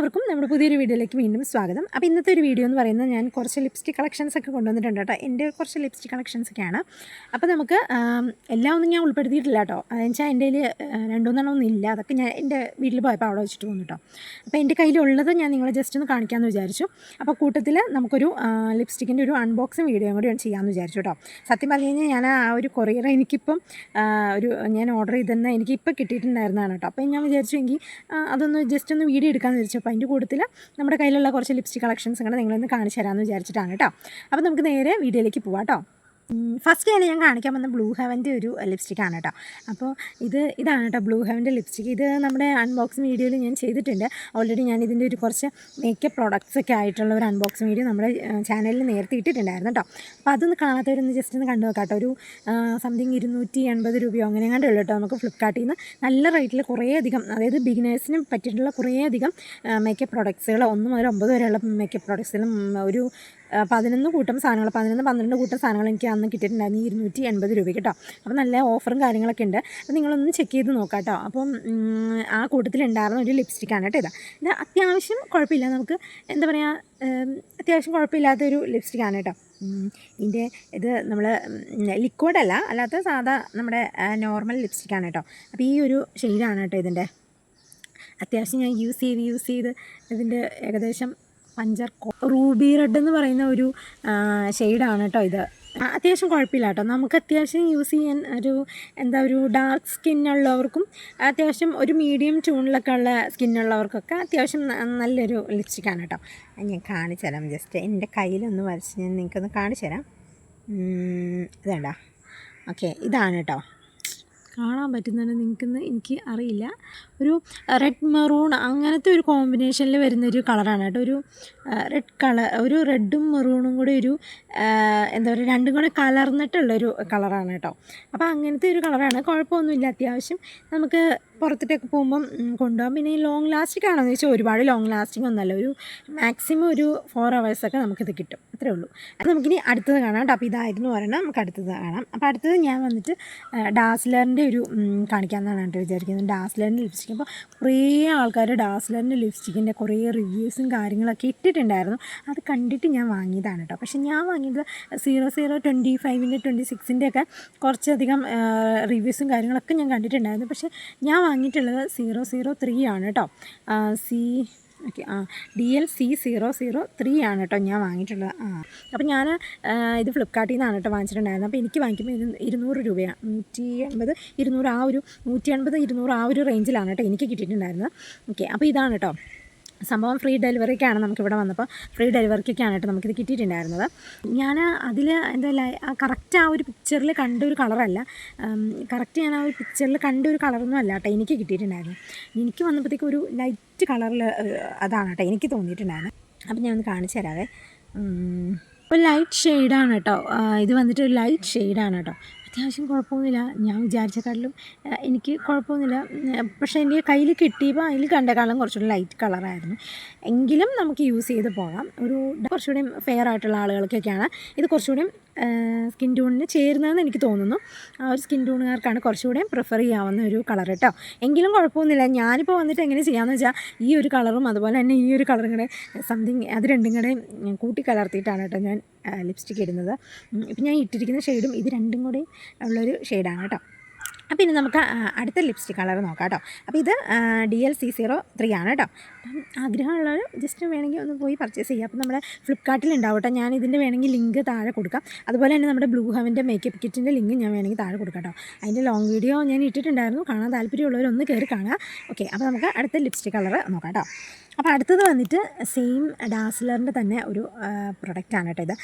എല്ലാവർക്കും നമ്മുടെ പുതിയൊരു വീഡിയോയിലേക്ക് വീണ്ടും സ്വാഗതം. അപ്പോൾ ഇന്നത്തെ ഒരു വീഡിയോ എന്ന് പറയുന്നത് ഞാൻ കുറച്ച് ലിപ്സ്റ്റിക് കളക്ഷൻസ് ഒക്കെ കൊണ്ടുവന്നിട്ടുണ്ട് കേട്ടോ. എന്റെ കുറച്ച് ലിപ്സ്റ്റിക് കളക്ഷൻസ് ഒക്കെയാണ്. അപ്പോൾ നമുക്ക് എല്ലാം ഒന്നും ഞാൻ ഉൾപ്പെടുത്തിയിട്ടില്ല കേട്ടോ. അതെന്ന് വെച്ചാൽ എന്റെ കയ്യിൽ രണ്ടുമൂന്നെണ്ണം ഒന്നും ഇല്ല. അതൊക്കെ ഞാൻ എന്റെ വീട്ടിൽ പോയപ്പോൾ അവിടെ വെച്ചിട്ട് പോകുന്നു കേട്ടോ. അപ്പോൾ എന്റെ കയ്യിലുള്ളത് ഞാൻ നിങ്ങളെ ജസ്റ്റ് ഒന്ന് കാണിക്കാമെന്ന് വിചാരിച്ചു. അപ്പോൾ കൂട്ടത്തിൽ നമുക്കൊരു ലിപ്സ്റ്റിക്കിന്റെ ഒരു അൺബോക്സിങ് വീഡിയോ കൂടി ചെയ്യാമെന്ന് വിചാരിച്ചു കേട്ടോ. സത്യം പറഞ്ഞു കഴിഞ്ഞാൽ ഞാൻ ആ ഒരു കൊറിയർ എനിക്കിപ്പം ഒരു ഞാൻ ഓർഡർ ചെയ്തെന്ന് എനിക്കിപ്പോൾ കിട്ടിയിട്ടുണ്ടായിരുന്നതാണ് കേട്ടോ. അപ്പോൾ ഞാൻ വിചാരിച്ചു എങ്കിൽ അതൊന്ന് ജസ്റ്റ് ഒന്ന് വീഡിയോ എടുക്കാമെന്ന് വിചാരിച്ചു. അപ്പോൾ അതിന്റെ കൂട്ടത്തിൽ നമ്മുടെ കയ്യിലുള്ള കുറച്ച് ലിപ്സ്റ്റിക് കളക്ഷൻസ് കൂടെ നിങ്ങളൊന്ന് കാണിച്ചു തരാമെന്ന് വിചാരിച്ചിട്ടാണ് കേട്ടോ. അപ്പോൾ നമുക്ക് നേരെ വീഡിയോയിലേക്ക് പോവാം കേട്ടോ. ഫസ്റ്റ് തന്നെ ഞാൻ കാണിക്കാൻ വന്ന ബ്ലൂ ഹെവന്റെ ഒരു ലിപ്സ്റ്റിക്കാണ് കേട്ടോ അപ്പോൾ ഇത് ഇതാണ് കേട്ടോ ബ്ലൂ ഹെവന്റെ ലിപ്സ്റ്റിക്ക് ഇത് നമ്മുടെ അൺബോക്സിങ് വീഡിയോയിൽ ഞാൻ ചെയ്തിട്ടുണ്ട്. ഓൾറെഡി ഞാൻ ഇതിന്റെ ഒരു കുറച്ച് മേക്കപ്പ് പ്രോഡക്റ്റ്സ് ഒക്കെ ആയിട്ടുള്ള ഒരു അൺബോക്സിങ് വീഡിയോ നമ്മുടെ ചാനലിൽ നേരത്തെ ഇട്ടിട്ടുണ്ടായിരുന്നു കേട്ടോ അപ്പോൾ അതൊന്ന് കാണാത്തവരൊന്ന് ജസ്റ്റ് ഒന്ന് കണ്ടു നോക്കാം ഒരു സംതിങ് ഇരുന്നൂറ്റി എൺപത് രൂപയോ അങ്ങനെ എങ്ങാണ്ട് ഉള്ളൂ കേട്ടോ നമുക്ക് ഫ്ലിപ്കാർട്ടിൽ നിന്ന്. നല്ല റേറ്റിൽ കുറേയധികം അതായത് ബിഗിനേഴ്സിന് പറ്റിയിട്ടുള്ള കുറേയധികം മേക്കപ്പ് പ്രോഡക്ട്സുകൾ ഒന്ന് മുതൽ ഒമ്പത് വരെയുള്ള മേക്കപ്പ് പ്രോഡക്ട്സിലും ഒരു പതിനൊന്ന് കൂട്ടം സാധനങ്ങൾ പതിനൊന്ന് പന്ത്രണ്ട് കൂട്ടം സാധനങ്ങൾ എനിക്ക് അന്ന് കിട്ടിയിട്ടുണ്ടായിരുന്നു. ഇരുന്നൂറ്റി എൺപത് രൂപ കേട്ടോ. അപ്പോൾ നല്ല ഓഫറും കാര്യങ്ങളൊക്കെ ഉണ്ട്. അപ്പോൾ നിങ്ങളൊന്ന് ചെക്ക് ചെയ്ത് നോക്കാം കേട്ടോ. അപ്പം ആ കൂട്ടത്തിൽ ഉണ്ടായിരുന്ന ഒരു ലിപ്സ്റ്റിക്കാണ് കേട്ടോ ഇതാ. ഇത് അത്യാവശ്യം കുഴപ്പമില്ല. നമുക്ക് എന്താ പറയുക അത്യാവശ്യം കുഴപ്പമില്ലാത്തൊരു ലിപ്സ്റ്റിക്കാണ് കേട്ടോ. ഇതിന്റെ ഇത് നമ്മൾ ലിക്വിഡല്ല അല്ല അല്ലാത്ത സാധാ നമ്മുടെ നോർമൽ ലിപ്സ്റ്റിക്കാണ് കേട്ടോ. അപ്പോൾ ഈ ഒരു ഷെയ്ഡാണ് കേട്ടോ ഇതിന്റെ അത്യാവശ്യം ഞാൻ യൂസ് ചെയ്ത് യൂസ് ചെയ്ത് ഇതിന്റെ ഏകദേശം പഞ്ചർ റൂബി റെഡ് എന്ന് പറയുന്ന ഒരു ഷെയ്ഡാണ് കേട്ടോ ഇത്. അത്യാവശ്യം കുഴപ്പമില്ല കേട്ടോ നമുക്ക് അത്യാവശ്യം യൂസ് ചെയ്യാൻ ഒരു എന്താ ഒരു ഡാർക്ക് സ്കിന്നുള്ളവർക്കും അത്യാവശ്യം ഒരു മീഡിയം ട്യൂണിലൊക്കെ ഉള്ള സ്കിന്നുള്ളവർക്കൊക്കെ അത്യാവശ്യം നല്ലൊരു ലിപ്സ്റ്റിക്കാണ് കേട്ടോ ഞാൻ കാണിച്ചു തരാം. ജസ്റ്റ് എന്റെ കയ്യിലൊന്ന് വരച്ച് ഞാൻ നിങ്ങൾക്കൊന്ന് കാണിച്ചു തരാം. ഇതാ ഇതേണ്ട ഓക്കെ ഇതാണ് കേട്ടോ കാണാൻ പറ്റുന്നുണ്ട് നിങ്ങൾക്കെന്ന് എനിക്ക് അറിയില്ല. ഒരു റെഡ് മെറൂൺ അങ്ങനത്തെ ഒരു കോമ്പിനേഷനിൽ വരുന്ന ഒരു കളറാണ് കേട്ടോ. ഒരു റെഡ് കളർ ഒരു റെഡും മെറൂണും കൂടി ഒരു എന്താ പറയുക രണ്ടും കൂടെ കലർന്നിട്ടുള്ളൊരു കളറാണ് കേട്ടോ. അപ്പോൾ അങ്ങനത്തെ ഒരു കളറാണ് കുഴപ്പമൊന്നുമില്ല. അത്യാവശ്യം നമുക്ക് പുറത്തോട്ടൊക്കെ പോകുമ്പം കൊണ്ടുപോകാം. പിന്നെ ഈ ലോങ് ലാസ്റ്റിംഗ് ആണെന്ന് വെച്ചാൽ ഒരുപാട് ലോങ് ലാസ്റ്റിംഗ് ഒന്നല്ല ഒരു മാക്സിമം ഒരു ഫോർ ഹവേഴ്സൊക്കെ നമുക്കിത് കിട്ടും. അത്രേ ഉള്ളൂ. അത് നമുക്കിനി അടുത്തത് കാണാം കേട്ടോ. അപ്പോൾ ഇതായിരുന്നു ഒരെണ്ണം. നമുക്ക് അടുത്തത് കാണാം. അപ്പോൾ അടുത്തത് ഞാൻ വന്നിട്ട് ഡാസ്ലറിന്റെ ഒരു കാണിക്കാമെന്നാണ് കേട്ടോ വിചാരിക്കുന്നത്. ഡാസ്ലറിന്റെ ലിപ്സ്റ്റിക് അപ്പോൾ കുറേ ആൾക്കാർ ഡാസ്ലറിന്റെ ലിപ്സ്റ്റിക്കിന്റെ കുറേ റിവ്യൂസും കാര്യങ്ങളൊക്കെ ഇട്ടിട്ടുണ്ടായിരുന്നു. അത് കണ്ടിട്ട് ഞാൻ വാങ്ങിയതാണ് കേട്ടോ. പക്ഷേ ഞാൻ വാങ്ങിയത് സീറോ സീറോ ട്വന്റി ഫൈവിന്റെ ട്വന്റി സിക്സിന്റെ ഒക്കെ കുറച്ചധികം റിവ്യൂസും കാര്യങ്ങളൊക്കെ ഞാൻ കണ്ടിട്ടുണ്ടായിരുന്നു. പക്ഷേ ഞാൻ വാങ്ങിയിട്ടുള്ളത് സീറോ സീറോ ത്രീ ആണ് കേട്ടോ. സി ഓക്കെ ആ D L C zero zero three ആണ് കേട്ടോ ഞാൻ വാങ്ങിയിട്ടുള്ളത്. ആ അപ്പോൾ ഞാൻ ഇത് ഫ്ലിപ്കാർട്ടിൽ നിന്നാണ് കേട്ടോ വാങ്ങിച്ചിട്ടുണ്ടായിരുന്നത്. അപ്പോൾ എനിക്ക് വാങ്ങിക്കുമ്പോൾ ഇരുന്നൂറ് രൂപയാണ്. നൂറ്റി എൺപത് ഇരുന്നൂറ് ആ ഒരു നൂറ്റി എൺപത് ഇരുന്നൂറ് ആ ഒരു റേഞ്ചിലാണ് കേട്ടോ എനിക്ക് കിട്ടിയിട്ടുണ്ടായിരുന്നത്. ഓക്കെ അപ്പോൾ ഇതാണ് കേട്ടോ. സംഭവം ഫ്രീ ഡെലിവറിക്കാണ് നമുക്കിവിടെ വന്നപ്പോൾ. ഫ്രീ ഡെലിവറിക്കൊക്കെയാണ് കേട്ടോ നമുക്കിത് കിട്ടിയിട്ടുണ്ടായിരുന്നത്. ഞാൻ അതിൽ എന്താ കറക്റ്റ് ആ ഒരു പിക്ചറിൽ കണ്ട ഒരു കളറല്ല കറക്റ്റ് ഞാൻ ആ ഒരു പിക്ചറിൽ കണ്ട ഒരു കളറൊന്നും അല്ല കേട്ടോ എനിക്ക് കിട്ടിയിട്ടുണ്ടായിരുന്നു എനിക്ക് വന്നപ്പോഴത്തേക്കും ഒരു ലൈറ്റ് കളറിൽ അതാണ് കേട്ടോ എനിക്ക് തോന്നിയിട്ടുണ്ടായിരുന്നു അപ്പം ഞാൻ ഒന്ന് കാണിച്ചു തരാവേ. ഒരു ലൈറ്റ് ഷെയ്ഡാണ് കേട്ടോ. ഇത് വന്നിട്ട് ഒരു ലൈറ്റ് ഷെയ്ഡാണ് കേട്ടോ. അത്യാവശ്യം കുഴപ്പമൊന്നുമില്ല. ഞാൻ വിചാരിച്ചക്കാട്ടിലും എനിക്ക് കുഴപ്പമൊന്നുമില്ല. പക്ഷേ എന്റെ കയ്യിൽ കിട്ടിയപ്പോൾ അതിൽ കണ്ടേക്കാളും കുറച്ചുകൂടി ലൈറ്റ് കളറായിരുന്നു എങ്കിലും നമുക്ക് യൂസ് ചെയ്ത് പോകാം. ഒരു കുറച്ചുകൂടി ഫെയർ ആയിട്ടുള്ള ആളുകൾക്കൊക്കെയാണ് ഇത് കുറച്ചുകൂടി സ്കിൻ ടൂണിന് ചേരുന്നതെന്ന് എനിക്ക് തോന്നുന്നു. ആ ഒരു സ്കിൻ ടൂണുകാർക്കാണ് കുറച്ചുകൂടെ പ്രിഫർ ചെയ്യാവുന്ന ഒരു കളർ കേട്ടോ. എങ്കിലും കുഴപ്പമൊന്നുമില്ല. ഞാനിപ്പോൾ വന്നിട്ട് എങ്ങനെ ചെയ്യാമെന്ന് വെച്ചാൽ ഈ ഒരു കളറും അതുപോലെ തന്നെ ഈ ഒരു കളറും കൂടെ സംതിങ് അത് രണ്ടും കൂടെ കൂട്ടി കലർത്തിയിട്ടാണ് കേട്ടോ ഞാൻ ലിപ്സ്റ്റിക് ഇടുന്നത്. ഇപ്പം ഞാൻ ഇട്ടിരിക്കുന്ന ഷെയ്ഡും ഇത് രണ്ടും കൂടെ ഉള്ളൊരു ഷെയ്ഡാണ് കേട്ടോ. അപ്പോൾ ഇനി നമുക്ക് അടുത്ത ലിപ്സ്റ്റിക് കളർ നോക്കാം കേട്ടോ. അപ്പോൾ ഇത് D L C zero three ആണ് കേട്ടോ. അപ്പം ആഗ്രഹമുള്ളവർ ജസ്റ്റ് വേണമെങ്കിൽ ഒന്ന് പോയി പർച്ചേസ് ചെയ്യുക അപ്പോൾ നമ്മുടെ ഫ്ലിപ്കാർട്ടിൽ ഉണ്ടാവും കേട്ടോ. ഞാൻ ഇതിന്റെ വേണമെങ്കിൽ ലിങ്ക് താഴെ കൊടുക്കാം. അതുപോലെ തന്നെ നമ്മുടെ ബ്ലൂ ഹവന്റെ മേക്കപ്പ് കിറ്റിന്റെ ലിങ്ക് ഞാൻ വേണമെങ്കിൽ താഴെ കൊടുക്കാം കേട്ടോ. അതിന്റെ ലോങ് വീഡിയോ ഞാൻ ഇട്ടിട്ടുണ്ടായിരുന്നു. കാണാൻ താല്പര്യമുള്ളവരൊന്ന് കയറി കാണുക. ഓക്കെ അപ്പോൾ നമുക്ക് അടുത്ത ലിപ്സ്റ്റിക് കളർ നോക്കാം കേട്ടോ. അപ്പോൾ അടുത്തത് വന്നിട്ട് സെയിം ഡാസ്ലറിന്റെ തന്നെ ഒരു പ്രൊഡക്റ്റാണ് കേട്ടോ ഇത്.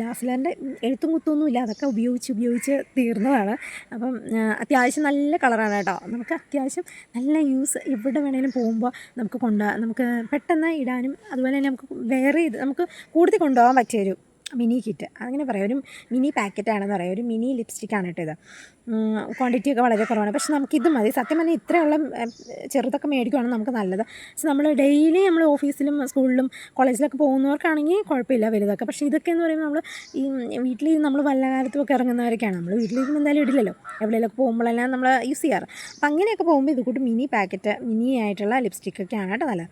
ഡാസ്ലറിന്റെ എഴുത്തും കുത്തൊന്നുമില്ല അതൊക്കെ ഉപയോഗിച്ച് ഉപയോഗിച്ച് തീർന്നതാണ്. അപ്പം അത്യാവശ്യം നല്ല കളറാണ് കേട്ടോ. നമുക്ക് അത്യാവശ്യം നല്ല യൂസ് എവിടെ വേണേലും പോകുമ്പോൾ നമുക്ക് കൊണ്ടുപോകാം നമുക്ക് പെട്ടെന്ന് ഇടാനും അതുപോലെ തന്നെ നമുക്ക് വേറെ ഇത് നമുക്ക് കൂടുതൽ കൊണ്ടുപോകാൻ പറ്റിയൊരു മിനി കിറ്റ്. അങ്ങനെ പറയാം. ഒരു മിനി പാക്കറ്റാണെന്ന് പറയാം. ഒരു മിനി ലിപ്സ്റ്റിക്കാണ് കേട്ടോ ഇത്. ക്വാണ്ടിറ്റി ഒക്കെ വളരെ കുറവാണ്. പക്ഷെ നമുക്കിത് മതി. സത്യം പറഞ്ഞാൽ ഇത്രയുള്ള ചെറുതൊക്കെ മേടിക്കുവാണ് നമുക്ക് നല്ലത്. പക്ഷെ നമ്മൾ ഡെയിലി നമ്മൾ ഓഫീസിലും സ്കൂളിലും കോളേജിലൊക്കെ പോകുന്നവർക്കാണെങ്കിൽ കുഴപ്പമില്ല വലുതൊക്കെ. പക്ഷെ ഇതൊക്കെ എന്ന് പറയുമ്പോൾ നമ്മൾ ഈ വീട്ടിൽ നമ്മൾ വല്ല കാലത്തും ഒക്കെ ഇറങ്ങുന്നവരൊക്കെയാണ്. നമ്മൾ വീട്ടിലിരിക്കുമ്പോൾ എന്തായാലും ഇടില്ലല്ലോ. എവിടെയെങ്കിലൊക്കെ പോകുമ്പോഴെല്ലാം നമ്മൾ യൂസ് ചെയ്യാറ്. അപ്പം അങ്ങനെയൊക്കെ പോകുമ്പോൾ ഇത് കൂട്ട് മിനി പാക്കറ്റ് മിനി ആയിട്ടുള്ള ലിപ്സ്റ്റിക്കൊക്കെയാണ് കേട്ടോ നല്ലത്.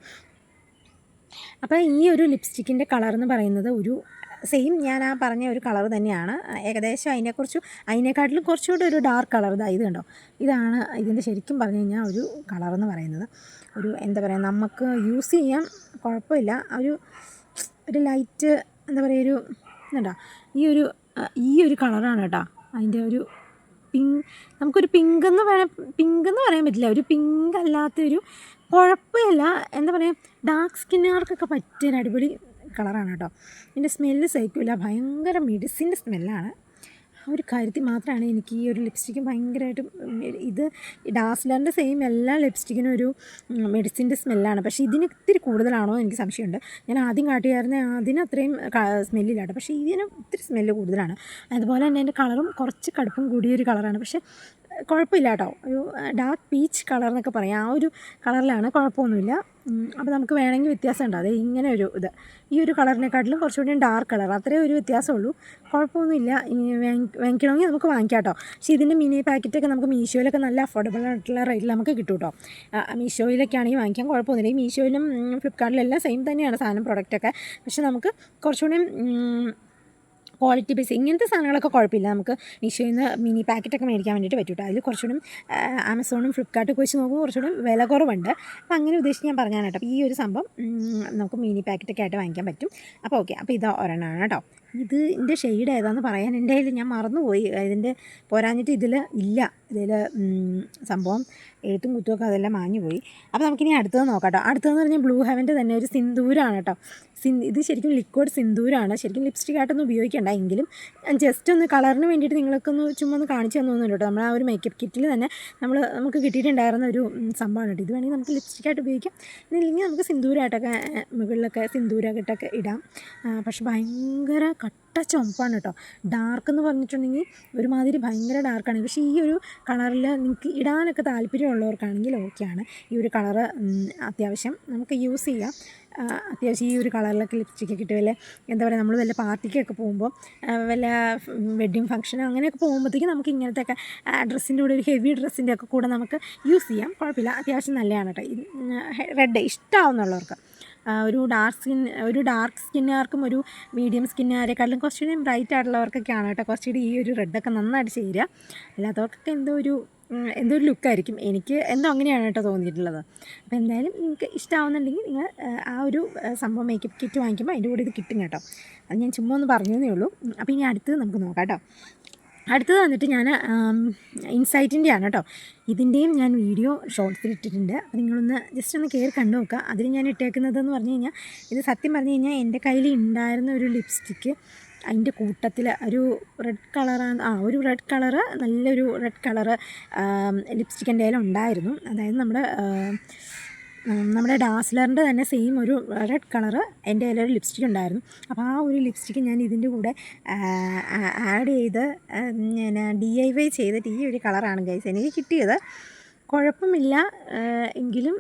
അപ്പോൾ ഈ ഒരു ലിപ്സ്റ്റിക്കിന്റെ കളർ എന്ന് പറയുന്നത് ഒരു സെയിം ഞാൻ ആ പറഞ്ഞ ഒരു കളർ തന്നെയാണ്. ഏകദേശം അതിനെക്കുറിച്ച് അതിനെക്കാട്ടിലും കുറച്ചുകൂടി ഒരു ഡാർക്ക് കളർ ഇതാ ഇത് കണ്ടോ? ഇതാണ് ഇതിന്റെ ശരിക്കും പറഞ്ഞു കഴിഞ്ഞാൽ ഒരു കളർ എന്ന് പറയുന്നത്. ഒരു എന്താ പറയുക നമുക്ക് യൂസ് ചെയ്യാൻ കുഴപ്പമില്ല. ഒരു ഒരു ലൈറ്റ് എന്താ പറയുക ഒരു എന്താ ഈ ഒരു ഈ ഒരു കളറാണ് കേട്ടോ. അതിന്റെ ഒരു പിങ്ക് നമുക്കൊരു പിങ്ക് എന്ന് പറയാൻ പിങ്ക് പറയാൻ പറ്റില്ല. ഒരു പിങ്ക് അല്ലാത്തൊരു കുഴപ്പമില്ല. എന്താ പറയുക ഡാർക്ക് സ്കിന്നുകാർക്കൊക്കെ പറ്റിയ അടിപൊളി കളറാണ് കേട്ടോ. ഇതിന്റെ സ്മെല്ല് സഹിക്കില്ല ഭയങ്കര മെഡിസിന്റെ സ്മെല്ലാണ്. ആ ഒരു കാര്യത്തിൽ മാത്രമാണ് എനിക്ക് ഈ ഒരു ലിപ്സ്റ്റിക്ക് ഭയങ്കരമായിട്ടും ഇത് ഡാസ്ലറിന്റെ സെയിം എല്ലാ ലിപ്സ്റ്റിക്കിനും ഒരു മെഡിസിന്റെ സ്മെല്ലാണ്. പക്ഷേ ഇതിന് ഇത്തിരി കൂടുതലാണോ എനിക്ക് സംശയമുണ്ട്. ഞാൻ ആദ്യം കാട്ടിയായിരുന്ന അതിന് അത്രയും സ്മെല്ലില്ല കേട്ടോ. പക്ഷേ ഇതിന് ഇത്തിരി സ്മെല്ല് കൂടുതലാണ്. അതുപോലെ തന്നെ എന്റെ കളറും കുറച്ച് കടുപ്പം കൂടിയൊരു കളറാണ്. പക്ഷേ കുഴപ്പമില്ല കേട്ടോ ഒരു ഡാർക്ക് പീച്ച് കളർ എന്നൊക്കെ പറയാം. ആ ഒരു കളറിലാണ് കുഴപ്പമൊന്നുമില്ല. അപ്പോൾ നമുക്ക് വേണമെങ്കിൽ വ്യത്യാസം ഉണ്ട് അത് ഇങ്ങനെ ഒരു ഇത്. ഈ ഒരു കളറിനെക്കാട്ടിലും കുറച്ചുകൂടി ഡാർക്ക് കളർ അത്രേ ഒരു വ്യത്യാസമുള്ളൂ. കുഴപ്പമൊന്നുമില്ല. വാങ്ങിക്കണമെങ്കിൽ നമുക്ക് വാങ്ങിക്കാം കേട്ടോ പക്ഷേ ഇതിന്റെ മിനി പാക്കറ്റൊക്കെ നമുക്ക് മീഷോയിലൊക്കെ നല്ല അഫോർഡബിൾ ആയിട്ടുള്ള റേറ്റിൽ നമുക്ക് കിട്ടും കേട്ടോ മീഷോയിലൊക്കെ ആണെങ്കിൽ വാങ്ങിക്കാൻ കുഴപ്പമൊന്നുമില്ല. മീഷോയിലും ഫ്ലിപ്കാർട്ടിലും എല്ലാം സെയിം തന്നെയാണ് സാധനം പ്രൊഡക്റ്റൊക്കെ പക്ഷേ നമുക്ക് കുറച്ചുകൂടി ക്വാളിറ്റി ബേസ് ഇങ്ങനത്തെ സാധനങ്ങളൊക്കെ കുഴപ്പമില്ല. നമുക്ക് മീഷോയിൽ നിന്ന് മിനി പാക്കറ്റൊക്കെ മേടിക്കാൻ വേണ്ടിയിട്ട് പറ്റും കേട്ടോ അതിൽ കുറച്ചുകൂടി ആമസോണും ഫ്ലിപ്കാർട്ടൊക്കെ വെച്ച് നോക്കുമ്പോൾ കുറച്ചുകൂടി വില കുറവുണ്ട്. അപ്പോൾ അങ്ങനെ ഉദ്ദേശിച്ച് ഞാൻ പറഞ്ഞാണ് കേട്ടോ. ഈ ഒരു സംഭവം നമുക്ക് മിനി പാക്കറ്റൊക്കെ ആയിട്ട് വാങ്ങിക്കാൻ പറ്റും. അപ്പോൾ ഓക്കെ. അപ്പോൾ ഇത് ഒരെണ്ണമാണ് കേട്ടോ. ഇതിന്റെ ഷെയ്ഡ് ഏതാണെന്ന് പറയാൻ എന്റെ കയ്യിൽ ഞാൻ മറന്നുപോയി. ഇതിന്റെ പോരാഞ്ഞിട്ട് ഇതിൽ ഇല്ല. ഇതിൽ സംഭവം എഴുത്തും കുത്തുമൊക്കെ അതെല്ലാം മാഞ്ഞു പോയി. അപ്പോൾ നമുക്കിനി അടുത്തത് നോക്കാം കേട്ടോ അടുത്തതെന്ന് പറഞ്ഞാൽ ബ്ലൂ ഹെവന്റെ തന്നെ ഒരു സിന്ദൂരാണ് കേട്ടോ സിൻ ഇത് ശരിക്കും ലിക്വിഡ് സിന്ദൂരാണ്. ശരിക്കും ലിപ്സ്റ്റിക് ആയിട്ടൊന്നും ഉപയോഗിക്കേണ്ട. എങ്കിലും ജസ്റ്റ് ഒന്ന് കളറിന് വേണ്ടിയിട്ട് നിങ്ങൾക്കൊന്ന് ചുമ്മാ ഒന്ന് കാണിച്ചു തന്നു കേട്ടോ നമ്മൾ ആ ഒരു മേക്കപ്പ് കിറ്റിൽ തന്നെ നമ്മൾ നമുക്ക് കിട്ടിയിട്ടുണ്ടായിരുന്ന ഒരു സംഭവമാണ് കേട്ടോ ഇത് വേണമെങ്കിൽ നമുക്ക് ലിപ്സ്റ്റിക് ആയിട്ട് ഉപയോഗിക്കാം. ഇല്ലെങ്കിൽ നമുക്ക് സിന്ദൂരായിട്ടൊക്കെ മുകളിലൊക്കെ സിന്ദൂരായിട്ടൊക്കെ ഇടാം. പക്ഷെ ഭയങ്കര കട്ട ചുമപ്പാണ് കേട്ടോ. ഡാർക്ക് എന്ന് പറഞ്ഞിട്ടുണ്ടെങ്കിൽ ഒരുമാതിരി ഭയങ്കര ഡാർക്കാണ് പക്ഷേ ഈ ഒരു കളറിൽ നിങ്ങൾക്ക് ഇടാനൊക്കെ താല്പര്യമുള്ളവർക്കാണെങ്കിൽ ഓക്കെയാണ് ഈ ഒരു കളറ് അത്യാവശ്യം നമുക്ക് യൂസ് ചെയ്യാം. അത്യാവശ്യം ഈ ഒരു കളറിലൊക്കെ ലിപ്സ്റ്റിക്ക് കിട്ടും വല്ല എന്താ പറയുക നമ്മൾ വല്ല പാർട്ടിക്കൊക്കെ പോകുമ്പോൾ വല്ല വെഡ്ഡിങ് ഫംഗ്ഷനോ അങ്ങനെയൊക്കെ പോകുമ്പോഴത്തേക്കും നമുക്ക് ഇങ്ങനത്തെ ഒക്കെ ഡ്രസ്സിന്റെ കൂടെ ഒരു ഹെവി ഡ്രസ്സിന്റെ ഒക്കെ കൂടെ നമുക്ക് യൂസ് ചെയ്യാം. കുഴപ്പമില്ല. അത്യാവശ്യം നല്ലതാണ് കേട്ടോ. റെഡ് ഇഷ്ടമാവുന്നുള്ളവർക്ക് ഒരു ഡാർക്ക് സ്കിൻ ഒരു ഡാർക്ക് സ്കിന്നുകാർക്കും ഒരു മീഡിയം സ്കിന്നുകാരെക്കാളും കുറച്ചുകൂടി ബ്രൈറ്റ് ആയിട്ടുള്ളവർക്കൊക്കെയാണ് കേട്ടോ. കുറച്ചുകൂടി ഈ ഒരു റെഡൊക്കെ നന്നായിട്ട് ചേരുക. അല്ലാത്തവർക്കൊക്കെ എന്തോ ഒരു എന്തോ ഒരു ലുക്കായിരിക്കും എനിക്ക് എന്തോ അങ്ങനെയാണ് കേട്ടോ തോന്നിയിട്ടുള്ളത്. അപ്പോൾ എന്തായാലും നിങ്ങൾക്ക് ഇഷ്ടമാവുന്നുണ്ടെങ്കിൽ നിങ്ങൾ ആ ഒരു സംഭവം മേക്കപ്പ് കിറ്റ് വാങ്ങിക്കുമ്പോൾ അതിന്റെ കൂടെ ഇത് കിട്ടും കേട്ടോ. അത് ഞാൻ ചുമ്മാ ഒന്ന് പറഞ്ഞതേ ഉള്ളൂ. അപ്പോൾ ഇനി അടുത്തത് നമുക്ക് നോക്കാം കേട്ടോ. അടുത്തത് വന്നിട്ട് ഞാൻ ഇൻസൈറ്റിന്റെ ആണ് കേട്ടോ ഇതിന്റെയും ഞാൻ വീഡിയോ ഷോർട്ട്സിൽ ഇട്ടിട്ടുണ്ട്. അപ്പോൾ നിങ്ങളൊന്ന് ജസ്റ്റ് ഒന്ന് കയറി കണ്ടു നോക്കുക. അതിൽ ഞാൻ ഇട്ടേക്കുന്നതെന്ന് പറഞ്ഞു കഴിഞ്ഞാൽ ഇത് സത്യം പറഞ്ഞു കഴിഞ്ഞാൽ എന്റെ കയ്യിൽ ഉണ്ടായിരുന്ന ഒരു ലിപ്സ്റ്റിക്ക് അതിന്റെ കൂട്ടത്തിൽ ഒരു റെഡ് കളറാണ് ആ ഒരു റെഡ് കളറ് നല്ലൊരു റെഡ് കളറ് ലിപ്സ്റ്റിക്ക് എന്റെ കയ്യിൽ ഉണ്ടായിരുന്നു. അതായത് നമ്മുടെ നമ്മുടെ ഡാസ്ലറിന്റെ തന്നെ സെയിം ഒരു റെഡ് കളർ എന്റെ കയ്യിലൊരു ലിപ്സ്റ്റിക് ഉണ്ടായിരുന്നു. അപ്പോൾ ആ ഒരു ലിപ്സ്റ്റിക്ക് ഞാൻ ഇതിന്റെ കൂടെ ആഡ് ചെയ്ത് ഞാൻ ഡി ഐ വൈ ചെയ്തിട്ട് ഈ ഒരു കളറാണ് ഗൈസ് എനിക്ക് കിട്ടിയത്. കുഴപ്പമില്ല എങ്കിലും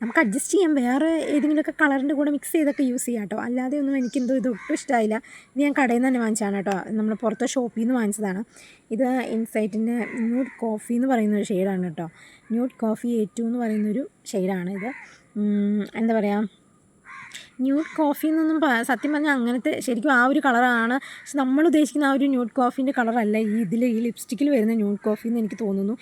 നമുക്ക് അഡ്ജസ്റ്റ് ചെയ്യാം. വേറെ ഏതെങ്കിലുമൊക്കെ കളറിന്റെ കൂടെ മിക്സ് ചെയ്തൊക്കെ യൂസ് ചെയ്യാം കേട്ടോ അല്ലാതെ ഒന്നും എനിക്കെന്തോ ഇത് ഒട്ടും ഇഷ്ടമായില്ല ഇത് ഞാൻ കടയിൽ നിന്ന് തന്നെ വാങ്ങിച്ചതാണ് കേട്ടോ നമ്മൾ പുറത്തെ ഷോപ്പിൽ നിന്ന് വാങ്ങിച്ചതാണ്. ഇത് ഇൻസൈറ്റിന്റെ ന്യൂഡ് കോഫി എന്ന് പറയുന്ന ഒരു ഷെയ്ഡാണ് കേട്ടോ ന്യൂഡ് കോഫി എ ടു എന്ന് പറയുന്നൊരു ഷെയ്ഡാണ് ഇത്. എന്താ പറയുക ന്യൂഡ് കോഫി എന്നൊന്നും സത്യം പറഞ്ഞാൽ അങ്ങനത്തെ ശരിക്കും ആ ഒരു കളറാണ്. പക്ഷെ നമ്മൾ ഉദ്ദേശിക്കുന്ന ആ ഒരു ന്യൂഡ് കോഫീന്റെ കളറല്ല ഈ ഇതിൽ ഈ ലിപ്സ്റ്റിക്കിൽ വരുന്ന ന്യൂഡ് കോഫി എന്ന് എനിക്ക് തോന്നുന്നു.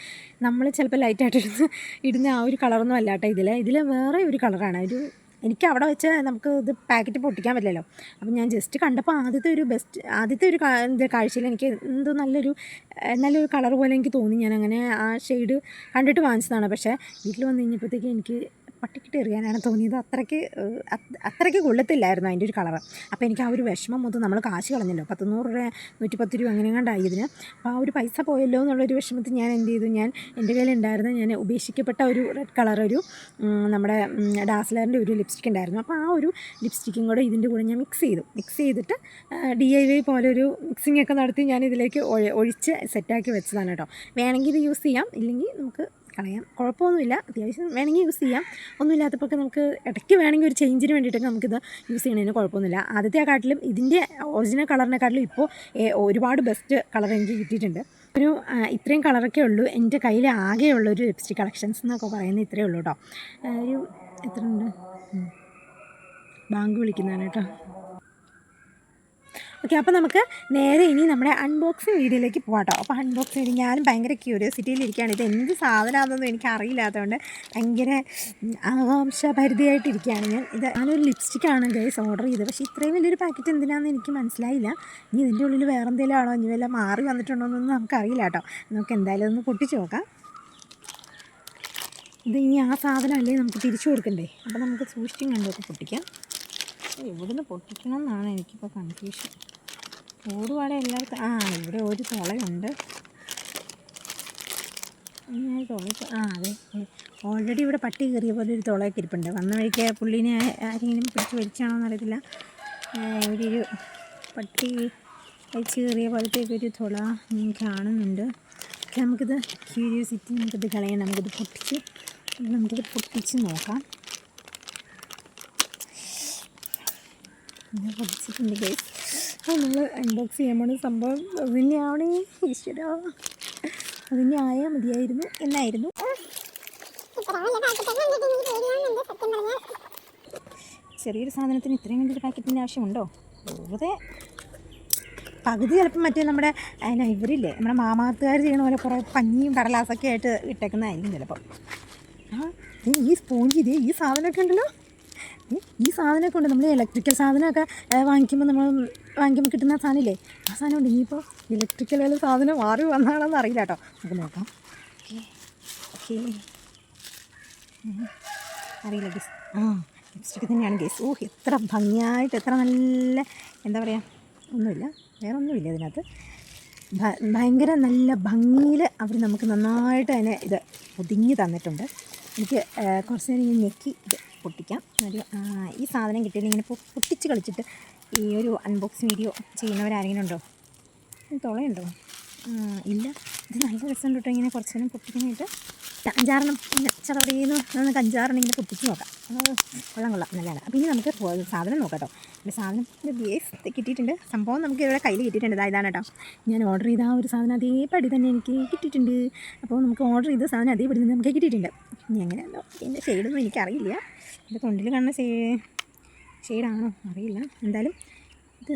നമ്മൾ ചിലപ്പോൾ ലൈറ്റായിട്ട് ഇടുന്ന ഇടുന്ന ആ ഒരു കളറൊന്നും അല്ല കേട്ടോ ഇതിൽ ഇതിൽ വേറെ ഒരു കളറാണ്. ഒരു എനിക്ക് അവിടെ വെച്ച് നമുക്ക് ഇത് പാക്കറ്റ് പൊട്ടിക്കാൻ പറ്റില്ലല്ലോ. അപ്പം ഞാൻ ജസ്റ്റ് കണ്ടപ്പോൾ ആദ്യത്തെ ഒരു ബെസ്റ്റ് ആദ്യത്തെ ഒരു കാഴ്ചയിൽ എനിക്ക് എന്തോ നല്ലൊരു നല്ലൊരു കളർ പോലെ എനിക്ക് തോന്നി. ഞാൻ അങ്ങനെ ആ ഷെയ്ഡ് കണ്ടിട്ട് വാങ്ങിച്ചതാണ്. പക്ഷേ വീട്ടിൽ വന്ന് കഴിഞ്ഞപ്പോഴത്തേക്ക് എനിക്ക് പട്ടിക്കിട്ട് എറിയാനാണ് തോന്നിയത്. അത്രയ്ക്ക് അത്രയ്ക്ക് കൊള്ളത്തില്ലായിരുന്നു അതിന്റെ ഒരു കളർ. അപ്പോൾ എനിക്ക് ആ ഒരു വിഷമം മൊത്തം നമ്മൾ കാശ് കളഞ്ഞല്ലോ. പത്ത് നൂറ് രൂപ നൂറ്റിപ്പത്ത് രൂപ അങ്ങനെ കണ്ടായി ഇതിന്. അപ്പോൾ ആ ഒരു പൈസ പോയല്ലോ എന്നുള്ളൊരു വിഷമത്തിൽ ഞാൻ എന്ത് ചെയ്തു? ഞാൻ എന്റെ കയ്യിലുണ്ടായിരുന്ന ഞാൻ ഉപേക്ഷിക്കപ്പെട്ട ഒരു റെഡ് കളർ ഒരു നമ്മുടെ ഡാസ്ലറിന്റെ ഒരു ലിപ്സ്റ്റിക് ഉണ്ടായിരുന്നു. അപ്പോൾ ആ ഒരു ലിപ്സ്റ്റിക്കും കൂടെ ഇതിന്റെ കൂടെ ഞാൻ മിക്സ് ചെയ്തു. മിക്സ് ചെയ്തിട്ട് ഡി ഐ വൈ പോലെ ഒരു മിക്സിംഗ് ഒക്കെ നടത്തി ഞാൻ ഇതിലേക്ക് ഒഴി- ഒഴിച്ച് സെറ്റാക്കി വെച്ചതാണ് കേട്ടോ. വേണമെങ്കിൽ ഇത് യൂസ് ചെയ്യാം. ഇല്ലെങ്കിൽ നമുക്ക് കളയാം. കുഴപ്പമൊന്നുമില്ല. അത്യാവശ്യം വേണമെങ്കിൽ യൂസ് ചെയ്യാം. ഒന്നുമില്ലാത്തപ്പോൾ നമുക്ക് ഇടയ്ക്ക് വേണമെങ്കിൽ ഒരു ചേഞ്ചിന് വേണ്ടിയിട്ടൊക്കെ നമുക്കിത് യൂസ് ചെയ്യണതിന് കുഴപ്പമൊന്നുമില്ല. ആദ്യത്തെ കാട്ടിലും ഇതിന്റെ ഒറിജിനൽ കളറിനെക്കാട്ടിലും ഇപ്പോൾ ഒരുപാട് ബെസ്റ്റ് കളർ എനിക്ക് കിട്ടിയിട്ടുണ്ട്. ഒരു ഇത്രയും കളറൊക്കെ ഉള്ളൂ. എന്റെ കയ്യിൽ ആകെയുള്ള ഒരു ലിപ്സ്റ്റിക് കളക്ഷൻസ് എന്നൊക്കെ പറയുന്നത് ഇത്രയേ ഉള്ളൂ കേട്ടോ ഒരു എത്ര ഉണ്ട് ബാങ്ക് വിളിക്കുന്നതാണ് കേട്ടോ ഓക്കെ അപ്പോൾ നമുക്ക് നേരെ ഇനി നമ്മുടെ അൺബോക്സിങ് വീഡിയോയിലേക്ക് പോകാം കേട്ടോ അപ്പോൾ അൺബോക്സിങ് വീഡിയോ ഞാനും ഭയങ്കര ക്യൂരിയോസിറ്റിയിൽ ഇരിക്കുകയാണ്. ഇത് എന്ത് സാധനമാണെന്നൊന്നും എനിക്ക് അറിയില്ലാത്തതുകൊണ്ട് ഭയങ്കര ആകാംക്ഷ പരിധിയായിട്ടിരിക്കുകയാണ് ഞാൻ. ഇത് ഞാനൊരു ലിപ്സ്റ്റിക്കാണ് ഗൈസ് ഓർഡർ ചെയ്തത്. പക്ഷേ ഇത്രയും വലിയൊരു പാക്കറ്റ് എന്തിനാണെന്ന് എനിക്ക് മനസ്സിലായില്ല. ഇനി ഇതിന്റെ ഉള്ളിൽ വേറെ എന്തെങ്കിലും ആണോ? ഇനി വല്ല മാറി വന്നിട്ടുണ്ടോ എന്നൊന്നും നമുക്കറിയില്ല കേട്ടോ നമുക്ക് എന്തായാലും ഒന്ന് പൊട്ടിച്ച് നോക്കാം. ഇത് ഇനി ആ സാധനം അല്ലേ നമുക്ക് തിരിച്ചു കൊടുക്കണ്ടേ? അപ്പോൾ നമുക്ക് സൂക്ഷിച്ചും കണ്ടൊക്കെ പൊട്ടിക്കാം. ഇവിടുന്ന് പൊട്ടിക്കണം എന്നാണ് എനിക്കിപ്പോൾ കൺഫ്യൂഷൻ ഓടുവാടെ എല്ലാവർക്കും ആ ഇവിടെ ഒരു തുളയുണ്ട്. ഞാൻ തുളയ്ക്ക് ആ അതെ. ഓൾറെഡി ഇവിടെ പട്ടി കയറിയ പോലെ ഒരു തുളയൊക്കെ ഇരിപ്പുണ്ട്. വന്ന വഴിക്ക് പുള്ളീനെ ആരെങ്കിലും പിടിച്ച് വലിച്ചാണോ എന്നറിയത്തില്ല ഇവിടെ ഒരു പട്ടി വലിച്ച് കയറിയ പോലത്തേക്ക് ഒരു തുള ഞാൻ കാണുന്നുണ്ട്. നമുക്കിത് ക്യൂരിയോസിറ്റി നമുക്കിത് കളയാം. നമുക്കിത് പൊട്ടിച്ച് നമുക്കിത് പൊട്ടിച്ച് നോക്കാം. ഞാൻ പഠിച്ചിട്ടുണ്ട് ഗൈസ് നമ്മൾ അൺബോക്സ് ചെയ്യാൻ പോണ സംഭവം ആവണേ ഈശ്വര. അത് തന്നെ ആയാൽ മതിയായിരുന്നു എന്നായിരുന്നു. ചെറിയൊരു സാധനത്തിന് ഇത്രയും വലിയൊരു പാക്കറ്റിന്റെ ആവശ്യമുണ്ടോ? വെറുതെ. പകുതി ചിലപ്പം മറ്റേ നമ്മുടെ അതിന് ഇവരില്ലേ നമ്മുടെ മാമാത്തുകാർ ചെയ്യണ പോലെ കുറേ പഞ്ഞിയും കടലാസൊക്കെ ആയിട്ട് ഇട്ടേക്കുന്നതായിരിക്കും ചിലപ്പം. ആ ഈ സ്പോഞ്ച് ഇതേ ഈ സാധനമൊക്കെ ഉണ്ടല്ലോ. ഈ സാധനമൊക്കെ ഉണ്ട്. നമ്മൾ ഇലക്ട്രിക്കൽ സാധനമൊക്കെ വാങ്ങിക്കുമ്പോൾ നമ്മൾ വാങ്ങിക്കുമ്പോൾ കിട്ടുന്ന സാധനമില്ലേ? ആ സാധനം ഉണ്ട് ഇനിയിപ്പോൾ ഇലക്ട്രിക്കൽ വല്ല സാധനം മാറി വന്നാണെന്ന് അറിയില്ല കേട്ടോ. നമുക്ക് നോക്കാം. ഓക്കെ. അറിയില്ല ഗസ് ആ ലിപ്സ്റ്റിക്ക് തന്നെയാണ് ഗസ് ഓ എത്ര ഭംഗിയായിട്ട് എത്ര നല്ല എന്താ പറയുക ഒന്നുമില്ല. വേറെ ഒന്നുമില്ല ഇതിനകത്ത് ഭയങ്കര നല്ല ഭംഗിയിൽ അവർ നമുക്ക് നന്നായിട്ട് അതിനെ ഇത് ഒതുങ്ങി തന്നിട്ടുണ്ട്. എനിക്ക് കുറച്ച് നേരം ഞെക്കി ഇത് പൊട്ടിക്കാം. ഒരു ഈ സാധനം കിട്ടിയിട്ട് ഇങ്ങനെ പൊട്ടിച്ച് കളിച്ചിട്ട് ഈ ഒരു അൺബോക്സ് വീഡിയോ ചെയ്യുന്നവരാരെങ്കിലും ഉണ്ടോ തുളയുണ്ടോ ഇല്ല. ഇത് നല്ല രസമുണ്ട് കേട്ടോ ഇങ്ങനെ കുറച്ച് നേരം പൊട്ടിക്കാനായിട്ട് അഞ്ചാറെണ്ണം ചെറുതീന്ന് നമുക്ക് അഞ്ചാറെണ്ണം ഇങ്ങനെ പൊട്ടിച്ച് നോക്കാം. കൊള്ളാം കൊള്ളാം. നല്ലതാണ് അപ്പോൾ ഇനി നമുക്ക് സാധനം നോക്കാം കേട്ടോ. ഒരു സാധനം ബേസ് കിട്ടിയിട്ടുണ്ട്. സംഭവം നമുക്ക് ഇവിടെ കയ്യിൽ കിട്ടിയിട്ടുണ്ട്. ഇതാ ഇതാണ് കേട്ടോ. ഞാൻ ഓർഡർ ചെയ്ത ആ ഒരു സാധനം അതേപടി തന്നെ എനിക്ക് കിട്ടിയിട്ടുണ്ട്. അപ്പോൾ നമുക്ക് ഓർഡർ ചെയ്ത സാധനം അതേപടി തന്നെ നമുക്ക് കിട്ടിയിട്ടുണ്ട്. ഇനി എങ്ങനെയാണോ? എന്റെ ഷെയ്ഡൊന്നും എനിക്കറിയില്ല. എന്റെ തൊണ്ടിൽ കാണുന്ന ഷെയ്ഡാണോ അറിയില്ല. എന്തായാലും ഇത്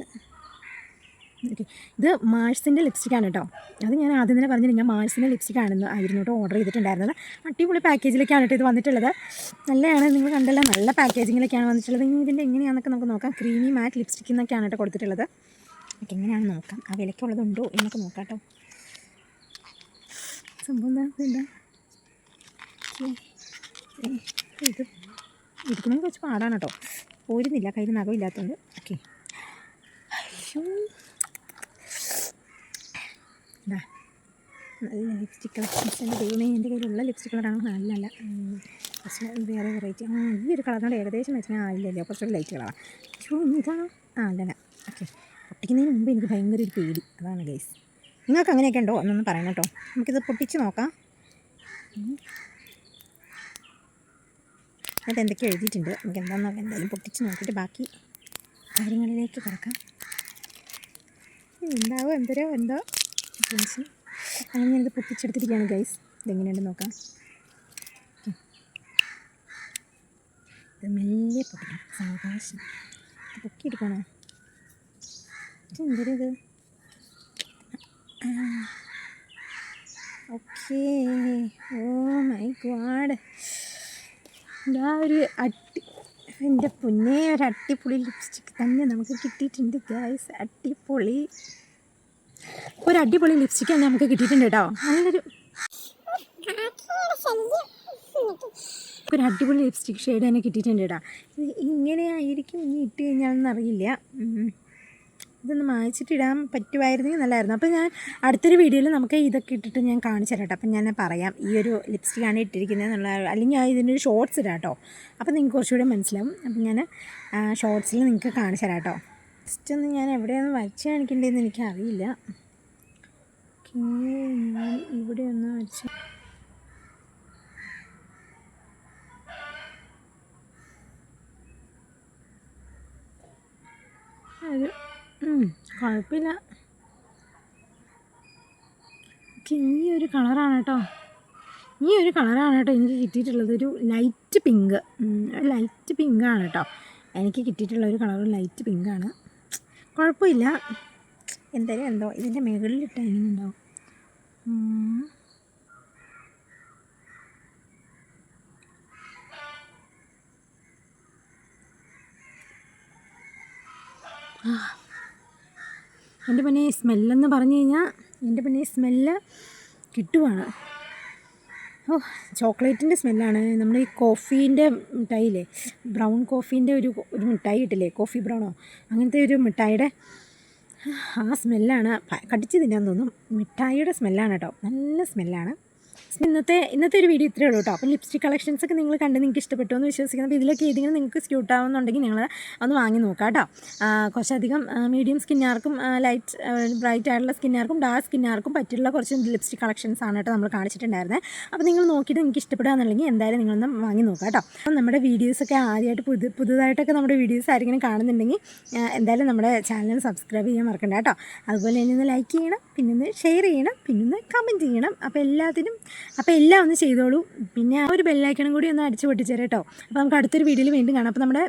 ഓക്കെ. ഇത് മാഴ്സിന്റെ ലിപ്സ്റ്റിക്കാണ് കേട്ടോ. അത് ഞാൻ ആദ്യം തന്നെ പറഞ്ഞില്ല ഞാൻ മാഴ്സിന്റെ ലിപ്സ്റ്റിക്കാണെന്ന് ആയിരുന്നു കേട്ടോ ഓർഡർ ചെയ്തിട്ടുണ്ടായിരുന്നത്. അടിപൊളി പാക്കേജിലേക്കാണ് കേട്ടോ ഇത് വന്നിട്ടുള്ളത്. നല്ലതാണ് നിങ്ങൾ കണ്ടല്ലോ നല്ല പാക്കേജിങ്ങിലൊക്കെയാണ് വന്നിട്ടുള്ളത്. ഇനി ഇതിന്റെ എങ്ങനെയാണെന്നൊക്കെ നമുക്ക് നോക്കാം. ക്രീമി മാറ്റ് ലിപ്സ്റ്റിക്ക് എന്നൊക്കെയാണ് കേട്ടോ കൊടുത്തിട്ടുള്ളത്. ഓക്കെ എങ്ങനെയാണ് നോക്കാം. ആ വിലയ്ക്കുള്ളതുണ്ടോ എന്നൊക്കെ നോക്കാം കേട്ടോ. സംഭവം എന്താ? ഇത് ഇരിക്കണമെങ്കിൽ കുറച്ച് പാടാണ് കേട്ടോ. പോരുന്നില്ല കയ്യിൽ നഖമില്ലാത്തതുകൊണ്ട് ഓക്കെ. അയ്യോ. ഇതാ. നല്ല ലിപ്സ്റ്റിക് കളക്ഷൻസ് എന്റെ ദൈവമേ എന്റെ കയ്യിലുള്ള ലിപ്സ്റ്റിക് കളറാണ് നല്ലല്ല. പക്ഷേ വേറെ വെറൈറ്റി ആ ഈ ഒരു കളറിനോട് ഏകദേശം വെച്ചാൽ ആ ഇല്ലല്ലോ. കുറച്ചൊരു ലൈറ്റ് കളറാണ് ഷോ ഇതാണോ ആ അല്ലല്ല. ഓക്കെ പൊട്ടിക്കുന്നതിന് മുമ്പ് എനിക്ക് ഭയങ്കര ഒരു പേടി. അതാണ് ഗൈസ് നിങ്ങൾക്ക് അങ്ങനെയൊക്കെ ഉണ്ടോ? എന്നൊന്ന് പറയണം കേട്ടോ. നമുക്കിത് പൊട്ടിച്ച് നോക്കാം. ഉം. അത് എന്തൊക്കെയോ എഴുതിയിട്ടുണ്ട്. നമുക്ക് എന്താണെന്ന് നോക്കാം. എന്തായാലും പൊട്ടിച്ച് നോക്കിയിട്ട് ബാക്കി കാര്യങ്ങളിലേക്ക് കിടക്കാം. എന്താവോ എന്തരോ എന്തോ? ടെൻഷൻ അങ്ങനെ ഞാനിത് പൊട്ടിച്ചെടുത്തിരിക്കുകയാണ് ഗൈസ് ഇതെങ്ങനെയുണ്ട് നോക്കാം. ഇത് മെല്ലെ പൊട്ടിക്കണം. സാവകാശം. പൊക്കിയെടുക്കണോ? എന്തൊരു ഇത്? ഓക്കേ. Oh my God. ഇതാ ഒരു അട്ടി എന്റെ പൊന്നേ ഒരു അട്ടിപ്പൊളി ലിപ്സ്റ്റിക് തന്നെ നമുക്ക് കിട്ടിയിട്ടുണ്ട് ഗൈസ് അടിപൊളി ഒരു അടിപൊളി ലിപ്സ്റ്റിക് തന്നെ നമുക്ക് കിട്ടിയിട്ടുണ്ട് കേട്ടോ. നല്ലൊരു ഒരു അടിപൊളി ലിപ്സ്റ്റിക് ഷെയ്ഡ് തന്നെ കിട്ടിയിട്ടുണ്ട് കേട്ടോ. ഇത് ഇങ്ങനെ ആയിരിക്കും ഇനി ഇട്ട് കഴിഞ്ഞാലെന്നറിയില്ല ഇതൊന്ന് മായ്ച്ചിട്ട് ഇടാൻ പറ്റുമായിരുന്നെങ്കിൽ നല്ലതായിരുന്നു. അപ്പോൾ ഞാൻ അടുത്തൊരു വീഡിയോയിൽ നമുക്ക് ഇതൊക്കെ ഇട്ടിട്ട് ഞാൻ കാണിച്ചു തരാം അപ്പം ഞാൻ പറയാം ഈ ഒരു ലിപ്സ്റ്റിക്കാണ് ഇട്ടിരിക്കുന്നത് എന്നുള്ള അല്ലെങ്കിൽ ഞാൻ ഇതിന്റെ ഒരു ഷോർട്സ് ഇടാം കേട്ടോ. അപ്പോൾ നിങ്ങൾക്ക് കുറച്ചുകൂടി മനസ്സിലാവും. അപ്പം ഞാൻ ഷോർട്സിൽ നിങ്ങൾക്ക് കാണിച്ചു തരാം കേട്ടോ. ജസ്റ്റ് ഒന്ന് ഞാൻ എവിടെയാണ് വരച്ച് കാണിക്കേണ്ടതെന്ന് എനിക്കറിയില്ല. ഇവിടെ ഒന്ന് വരച്ച് ഒരു കുഴപ്പമില്ല. ഈ ഒരു കളറാണ് കേട്ടോ. ഈ ഒരു കളറാണ് കേട്ടോ എനിക്ക് കിട്ടിയിട്ടുള്ളത്. ഒരു ലൈറ്റ് പിങ്ക്. ലൈറ്റ് പിങ്കാണ് കേട്ടോ. എനിക്ക് കിട്ടിയിട്ടുള്ള ഒരു കളർ ലൈറ്റ് പിങ്കാണ്. കുഴപ്പമില്ല. എന്തായാലും എന്തോ ഇതിന്റെ മുകളിലിട്ട് എങ്ങനെ. എന്റെ പിന്നെ ഈ സ്മെല്ലെന്ന് പറഞ്ഞു കഴിഞ്ഞാൽ എന്റെ പിന്നെ ഈ സ്മെല്ല് കിട്ടുവാണ്. ഓ ചോക്ലേറ്റിന്റെ സ്മെല്ലാണ്. നമ്മൾ ഈ കോഫീന്റെ മിഠായില്ലേ ബ്രൗൺ കോഫീന്റെ ഒരു ഒരു മിഠായി കിട്ടില്ലേ കോഫി ബ്രൗണോ? അങ്ങനത്തെ ഒരു മിഠായിയുടെ ആ സ്മെല്ലാണ്. കടിച്ച് തിന്നാൻ തോന്നും. മിഠായിയുടെ സ്മെല്ലാണ് കേട്ടോ. നല്ല സ്മെല്ലാണ്. ഇന്നത്തെ ഇന്നത്തെ ഒരു വീഡിയോ ഇത്രയേ ഉള്ളൂ കേട്ടോ. അപ്പോൾ ലിപ്സ്റ്റിക് കളക്ഷൻസ് ഒക്കെ നിങ്ങൾ കണ്ട് നിങ്ങൾക്ക് ഇഷ്ടപ്പെട്ടു എന്ന് വിശ്വസിക്കുന്നു. അപ്പോൾ ഇതിലൊക്കെ ഏതെങ്കിലും നിങ്ങൾക്ക് സ്ക്യൂട്ട് ആവുന്നുണ്ടെങ്കിൽ നിങ്ങൾ ഒന്ന് വാങ്ങി നോക്കാം കേട്ടോ. കുറച്ചധികം മീഡിയം സ്കിന്നാർക്കും ലൈറ്റ് ബ്രൈറ്റ് ആയിട്ടുള്ള സ്കിന്നാർക്കും ഡാർക്ക് സ്കിന്നാർക്കും പറ്റിയുള്ള കുറച്ച് ലിപ്സ്റ്റിക് കളക്ഷൻസ് ആണ് കേട്ടോ നമ്മൾ കാണിച്ചിട്ടുണ്ടായിരുന്നത് അപ്പോൾ നിങ്ങൾ നോക്കിയിട്ട് നിങ്ങൾക്ക് ഇഷ്ടപ്പെടുകയെന്നുണ്ടെങ്കിൽ എന്തായാലും നിങ്ങളൊന്ന് വാങ്ങി നോക്കാം കേട്ടോ. അപ്പോൾ നമ്മുടെ വീഡിയോസൊക്കെ ആദ്യമായിട്ട് പുതു പുതുതായിട്ടൊക്കെ നമ്മുടെ വീഡിയോസ് ആരെങ്കിലും കാണുന്നുണ്ടെങ്കിൽ എന്തായാലും നമ്മുടെ ചാനൽ സബ്സ്ക്രൈബ് ചെയ്യാൻ മറക്കണ്ട കേട്ടോ. അതുപോലെ തന്നെ ഒന്ന് ലൈക്ക് ചെയ്യണം പിന്നെ ഒന്ന് ഷെയർ ചെയ്യണം പിന്നെ ഒന്ന് കമന്റ് ചെയ്യണം. അപ്പോൾ എല്ലാത്തിനും അപ്പോൾ എല്ലാം ഒന്ന് ചെയ്തോളൂ. പിന്നെ ആ ഒരു ബെല്ലൈക്കണും കൂടി ഒന്ന് അടിച്ച് പൊട്ടിച്ചേരാം കേട്ടോ അപ്പോൾ നമുക്ക് അടുത്തൊരു വീഡിയോയിൽ വീണ്ടും കാണാം. അപ്പോൾ നമ്മുടെ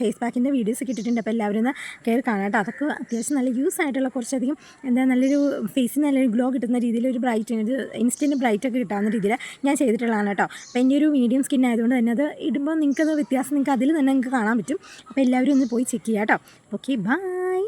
ഫേസ് പാക്കിന്റെ വീഡിയോസ് കിട്ടിയിട്ടുണ്ട്. അപ്പോൾ എല്ലാവരും ഒന്ന് കയറി കാണാം കേട്ടോ. അതൊക്കെ അത്യാവശ്യം നല്ല യൂസ് ആയിട്ടുള്ള കുറച്ചധികം എന്താ നല്ലൊരു ഫേസിന് നല്ലൊരു ഗ്ലോ കിട്ടുന്ന രീതിയിൽ ഒരു ബ്രൈറ്റ് ഇൻസ്റ്റന്റ് ബ്രൈറ്റ് ഒക്കെ കിട്ടാവുന്ന രീതിയിൽ ഞാൻ ചെയ്തിട്ടുള്ളതാണ് കേട്ടോ. അപ്പോൾ എന്റെ ഒരു മീഡിയം സ്കിൻ ആയതുകൊണ്ട് തന്നെ അത് ഇടുമ്പോൾ നിങ്ങൾക്കത് വ്യത്യാസം നിങ്ങൾക്ക് അതിൽ തന്നെ നിങ്ങൾക്ക് കാണാൻ പറ്റും. അപ്പോൾ എല്ലാവരും ഒന്ന് പോയി ചെക്ക് ചെയ്യാം കേട്ടോ. Okay bye